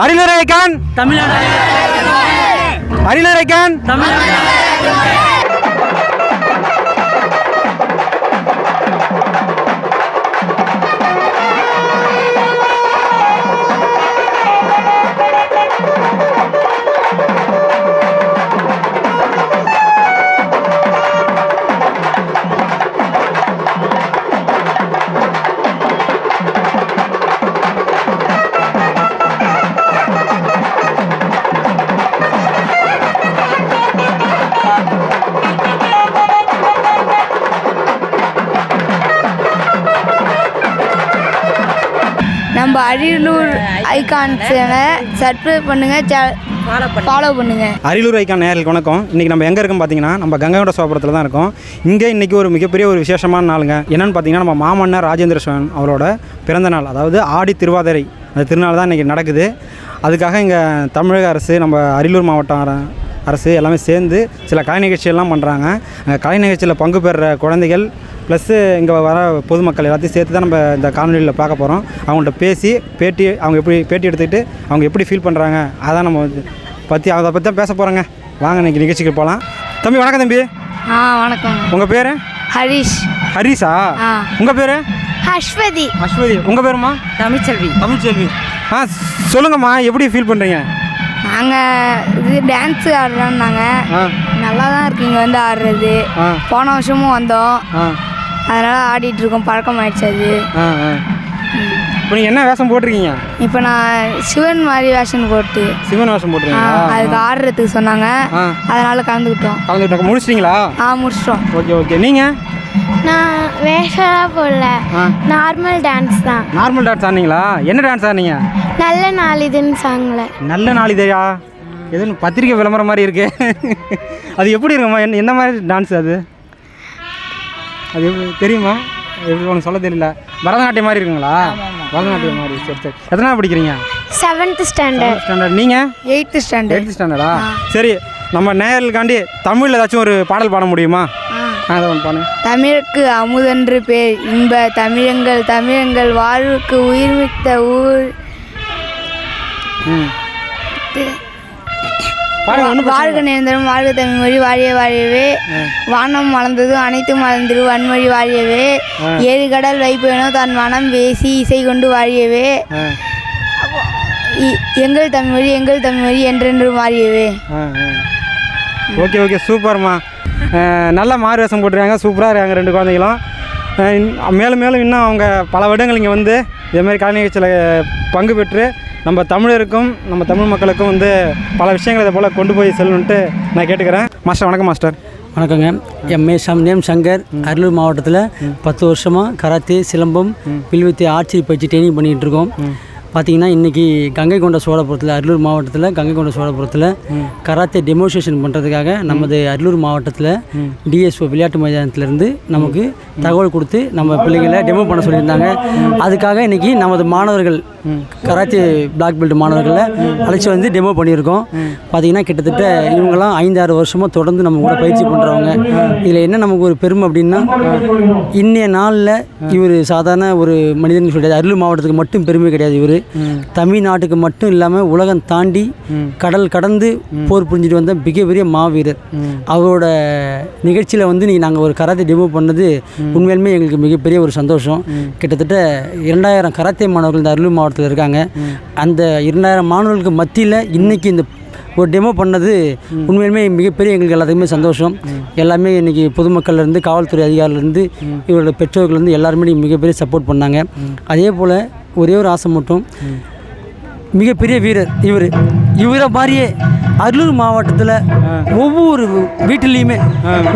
அரிலுரைக்கான் தமிழ்நாடு அரிலுரைக்கான் தமிழ்நாடு நம்ம அரியலூர் ஐகான்ஸனை சப்ஸ்கிரைப் பண்ணுங்க ஃபாலோ பண்ணுங்க. அரியலூர் ஐக்கான் நேயர்களுக்கு வணக்கம். இன்றைக்கி நம்ம எங்கே இருக்கோம் பார்த்தீங்கன்னா நம்ம கங்கைகொண்ட சோபுரத்தில் தான் இருக்கோம். இங்கே இன்றைக்கி ஒரு மிகப்பெரிய ஒரு விசேஷமான நாளுங்க. என்னென்னு பார்த்தீங்கன்னா நம்ம மாமன்னர் ராஜேந்திர சோழன் அவரோட பிறந்த நாள். அதாவது ஆடி திருவாதிரை. அந்த திருநாள் தான் இன்றைக்கி நடக்குது. அதுக்காக இங்கே தமிழக அரசு நம்ம அரியலூர் மாவட்டம் அர- அரசு எல்லாமே சேர்ந்து சில கலை நிகழ்ச்சியெல்லாம் பண்ணுறாங்க அந்த கலை நிகழ்ச்சியில் பங்கு பெறுற குழந்தைகள் ப்ளஸ்ஸு இங்கே வர பொதுமக்கள் எல்லாத்தையும் சேர்த்து தான் நம்ம இந்த காணொலியில் பார்க்க போகிறோம் அவங்கள்ட்ட பேசி பேட்டி அவங்க எப்படி பேட்டி எடுத்துக்கிட்டு அவங்க எப்படி ஃபீல் பண்ணுறாங்க அதான் நம்ம பற்றி அதை பற்றி தான் பேச போகிறோங்க வாங்க இன்னைக்கு நிகழ்ச்சிக்கு போகலாம் தம்பி வணக்கம் தம்பி. ஆ வணக்கம். உங்கள் பேர்? ஹரிஷ். ஹரிஷா. உங்கள் பேர்? அஸ்வதி. அஸ்வதி. உங்கள் பேருமா? தமிழ்ச்செல்வி. தமிழ்ச்செல்வி. ஆ சொல்லுங்கம்மா எப்படி ஃபீல் பண்ணுறீங்க நாங்கள் இது டான்ஸு ஆடுறோம்னாங்க. ஆ. நல்லா தான் இருக்கு. இங்கே வந்து ஆடுறது. போன வருஷமும் வந்தோம். அதனால் ஆடிட்டு இருக்கோம் பழக்கம் ஆயிடுச்சு அது. ஆ ஆ. இப்போ நீங்கள் என்ன வேஷம் போட்டிருக்கீங்க? இப்போ நான் சிவன் மாதிரி வேஷன் போட்டு. சிவன் வேஷம் ஆ, போட்டிருக்கீங்களா அதுக்கு ஆடுறதுக்கு சொன்னாங்க. ஆ. அதனால் கலந்துக்கிட்டோம். கலந்துக்கிட்ட முடிச்சிட்டிங்களா? ஆ முடிச்சிட்டோம். Okay okay. நீங்கள் நான் வேஷம்லாம் போடல. ஆ. நார்மல் டான்ஸ் தான். நார்மல் டான்ஸ் ஆடினீங்களா? என்ன டான்ஸ் ஆடினீங்க? நல்ல நாள் இதுன்னு சாங்ல நல்ல நாள் இதையா எதுவும் பத்திரிக்கை விளம்பரம் மாதிரி இருக்கு. அது எப்படி இருக்கும்மா என்ன என்ன மாதிரி டான்ஸ் அது? அது எப்படி தெரியுமா? எப்படி உனக்கு சொல்ல தெரியல. பரதநாட்டியம் மாதிரி இருக்குங்களா? பரதநாட்டியம் மாதிரி. சரி சரி. எத்தனை படிக்கிறீங்க? செவன்த் ஸ்டாண்டர்ட் ஸ்டாண்டர்ட் நீங்கள் எயித்து ஸ்டாண்டர்ட் எயித்து ஸ்டாண்டர்டா சரி நம்ம நேயர்களுக்காண்டி தமிழில் ஏதாச்சும் ஒரு பாடல் பாட முடியுமா? ஒன்று தமிழுக்கு அமுதென்று பேர். இன்ப தமிழங்கள் தமிழங்கள் வாழ்வுக்கு உயிர்மித்த ஊர். ம். வாழ்க நேர்ந்தரும் வாழ்க தமிழ் மொழி வாழிய வாழியவே. வானம் மலர்ந்ததும் அனைத்தும் மலர்ந்திரு வன்மொழி வாழியவே. ஏழு கடல் வைப்பேனோ தன் மனம் பேசி இசை கொண்டு வாழியவே. எங்கள் தமிழ்மொழி எங்கள் தமிழ்மொழி என்றென்று மாறியவே. ஓகே ஓகே சூப்பர்மா. நல்ல மாறு வேஷம் போட்டிருக்காங்க சூப்பராக இருக்காங்க ரெண்டு குழந்தைகளும். மேலும் மேலும் இன்னும் அவங்க பல வருடங்கள் இங்கே வந்து இதேமாதிரி கலை நிகழ்ச்சியில் பங்கு பெற்று நம்ம தமிழருக்கும் நம்ம தமிழ் மக்களுக்கும் வந்து பல விஷயங்களை இதை போல் கொண்டு போய் செல்லணுன்ட்டு நான் கேட்டுக்கிறேன். மாஸ்டர் வணக்கம் மாஸ்டர். வணக்கங்க. எம்ஏ சம் நேம் சங்கர் அரியலூர் மாவட்டத்தில் பத்து வருஷமாக கராத்தே சிலம்பம் வில்வித்தை ஆட்சி பயிற்சி ட்ரைனிங் பண்ணிகிட்டு இருக்கோம் பார்த்தீங்கன்னா இன்றைக்கி கங்கை கொண்ட சோழபுரத்தில் அரியலூர் மாவட்டத்தில் கங்கை கொண்ட சோழபுரத்தில் கராத்தே டெமோன்ஸ்ட்ரேஷன் பண்ணுறதுக்காக நமது அரியலூர் மாவட்டத்தில் டிஎஸ்ஓ விளையாட்டு மைதானத்திலேருந்து நமக்கு தகவல் கொடுத்து நம்ம பிள்ளைகளை டெமோ பண்ண சொல்லியிருந்தாங்க. அதுக்காக இன்றைக்கி நமது மாணவர்கள் கராத்தே பிளாக் பெல்ட் மாணவர்களை அழைச்சி வந்து டெமோ பண்ணியிருக்கோம். பார்த்தீங்கன்னா கிட்டத்தட்ட இவங்கெல்லாம் ஐந்தாறு வருஷமாக தொடர்ந்து நம்ம கூட பயிற்சி பண்ணுறவங்க இதில் என்ன நமக்கு ஒரு பெருமை அப்படின்னா இன்னைய நாளில் இவர் சாதாரண ஒரு மனிதன் கிடையாது அருள் மாவட்டத்துக்கு மட்டும் பெருமை கிடையாது இவர். தமிழ்நாட்டுக்கு மட்டும் இல்லாமல் உலகம் தாண்டி கடல் கடந்து போர் புரிஞ்சிட்டு வந்த மிகப்பெரிய மாவீரர். அவரோட நிகழ்ச்சியில் வந்து நீங்கள் நாங்கள் ஒரு கராத்தே டெமோ பண்ணது உண்மையிலுமே எங்களுக்கு மிகப்பெரிய ஒரு சந்தோஷம். கிட்டத்தட்ட இரண்டாயிரம் கராத்தே மாணவர்கள் இந்த மாவட்டம் மாவட்டத்தில் இருக்காங்க. அந்த இரண்டாயிரம் மாணவர்களுக்கு மத்தியில் இன்றைக்கி இந்த ஒரு டெமோ பண்ணது உண்மையிலுமே மிகப்பெரிய எங்களுக்கு எல்லாத்துக்குமே சந்தோஷம். எல்லாமே இன்றைக்கி பொதுமக்கள்லேருந்து காவல்துறை அதிகாரிலேருந்து இவரோட பெற்றோர்கள்லேருந்து எல்லாருமே மிகப்பெரிய சப்போர்ட் பண்ணாங்க. அதே போல் ஒரே ஒரு ஆசை மட்டும் மிகப்பெரிய வீரர் இவர். இவரை மாதிரியே அரியலூர் மாவட்டத்தில் ஒவ்வொரு வீட்டிலையுமே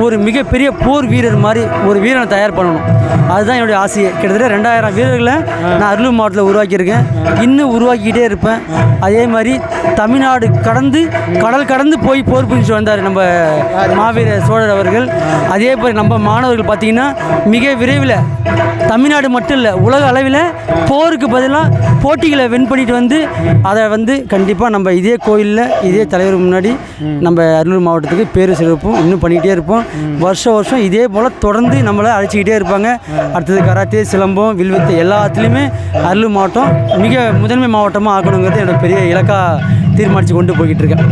ஒரு மிகப்பெரிய போர் வீரர் மாதிரி ஒரு வீரனை தயார் பண்ணணும். அதுதான் என்னுடைய ஆசையே. கிட்டத்தட்ட ரெண்டாயிரம் வீரர்களை நான் அரியலூர் மாவட்டத்தில் உருவாக்கியிருக்கேன். இன்னும் உருவாக்கிக்கிட்டே இருப்பேன். அதே மாதிரி தமிழ்நாடு கடந்து கடல் கடந்து போய் போர் புரிஞ்சு வந்தார் நம்ம மாவீரர் சோழர் அவர்கள். அதே போல் நம்ம மாணவர்கள் பார்த்திங்கன்னா மிக விரைவில் தமிழ்நாடு மட்டும் இல்லை உலக அளவில் போருக்கு பதிலாக போட்டிகளை வின் பண்ணிட்டு வந்து அதை வந்து கண்டிப்பாக நம்ம இதே கோயிலில் இதே தலைவர் தலைவர் முன்னாடி நம்ம அரியலூர் மாவட்டத்துக்கு பேர் சிறப்பும் இன்னும் பண்ணிக்கிட்டே இருப்போம். வருஷம் வருஷம் இதே போல் தொடர்ந்து நம்மளை அழைச்சிக்கிட்டே இருப்பாங்க. அடுத்தது கராத்தே சிலம்பம் வில்வித்தை எல்லாத்துலேயுமே அரியலூர் மாவட்டம் மிக முதன்மை மாவட்டமாக ஆக்கணுங்கிறது என்னோட பெரிய இலக்காக தீர்மானித்து கொண்டு போய்கிட்டு இருக்கேன்.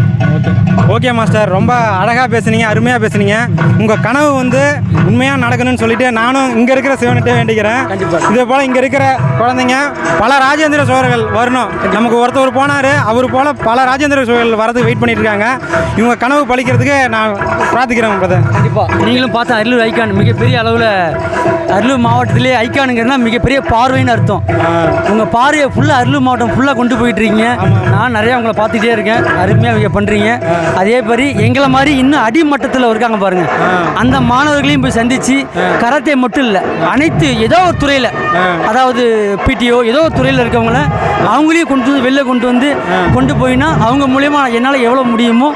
Okay master. ரொம்ப அழகாக பேசுனீங்க அருமையாக பேசுனீங்க. உங்கள் கனவு வந்து உண்மையாக நடக்கணும்னு சொல்லிட்டு நானும் இங்கே இருக்கிற சிவன்கிட்ட வேண்டிக்கிறேன். இதே போல் இங்கே இருக்கிற குழந்தைங்க பல ராஜேந்திர சோழர்கள் வரணும். நமக்கு ஒருத்தவர் போனார் அவர் போல் பல ராஜேந்திர சோழர்கள் வரதுக்கு வெயிட் பண்ணிட்டு இருக்காங்க இவங்க கனவு பழிக்கிறதுக்கு நான் பிரார்த்திக்கிறேன் பிரதர் கண்டிப்பாக நீங்களும் பார்த்தா அரியலூர் ஐக்கான் மிகப்பெரிய அளவில் அரியலூர் மாவட்டத்திலே ஐக்கானுங்கிறதுனா மிகப்பெரிய பார்வைன்னு அர்த்தம். உங்கள் பார்வையை ஃபுல்லாக அரியலூர் மாவட்டம் ஃபுல்லாக கொண்டு போயிட்டு இருக்கீங்க நான் நிறையா உங்களை பார்த்துட்டே இருக்கேன். அருமையாக இங்கே பண்ணுறீங்க அதே மாதிரி எங்களை மாதிரி இன்னும் அடிமட்டத்தில் இருக்காங்க பாருங்க. அந்த மாணவர்களையும் போய் சந்தித்து கராத்தே மட்டும் இல்லை அனைத்து ஏதோ ஒரு துறையில் அதாவது பிடிஓ ஏதோ ஒரு துறையில் இருக்கவங்கள அவங்களையும் கொண்டு வந்து வெளில கொண்டு வந்து கொண்டு போயினா அவங்க மூலயமா என்னால் எவ்வளோ முடியுமோ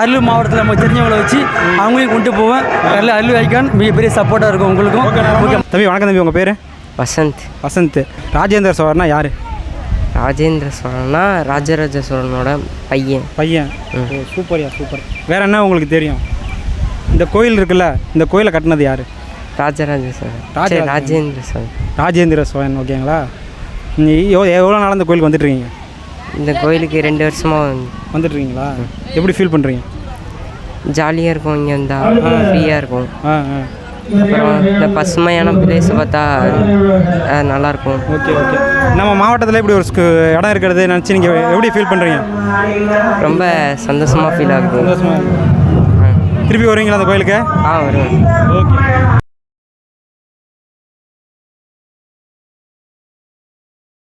அரியலூர் மாவட்டத்தில் நம்ம தெரிஞ்சவங்கள வச்சு அவங்களையும் கொண்டு போவேன். அரியலூர் அரியலூர் ஐக்கான் மிகப்பெரிய சப்போர்ட்டாக இருக்கும் உங்களுக்கும். ஓகே தம்பி வணக்கம் தம்பி உங்கள் பேர்? வசந்த். வசந்த். ராஜேந்திர சோழர்னா யார்? ராஜேந்திர சோழனா ராஜராஜ சோழனோட பையன். பையன். சூப்பர்யா சூப்பர் வேற என்ன உங்களுக்கு தெரியும்? இந்த கோயில் இருக்குல்ல இந்த கோயிலை கட்டினது யார்? ராஜராஜ சோழன். சரி, ராஜேந்திர சோழன். ராஜேந்திர சோழன் ஓகேங்களா? எவ்வளோ எவ்வளோ நாள் அந்த கோயிலுக்கு வந்துட்டுருக்கீங்க? இந்த கோயிலுக்கு ரெண்டு வருஷமா வந்து வந்துட்டுருக்கீங்களா? எப்படி ஃபீல் பண்ணுறீங்க ஜாலியாக இருக்கும் இங்கே வந்தால் ஃப்ரீயாக இருக்கும். ஆ ஆ. அப்புறம் இந்த பசுமையான பிளேஸை பார்த்தா நல்லாயிருக்கும். ஓகே ஓகே நம்ம மாவட்டத்தில் இப்படி ஒரு இடம் இருக்கிறது நினச்சி நீங்கள் எப்படி ஃபீல் பண்ணுறீங்க ரொம்ப சந்தோஷமாக ஃபீல் ஆகுது. திருப்பி வருவீங்களா அந்த கோயிலுக்கு? ஆ வருவேன். ஓகே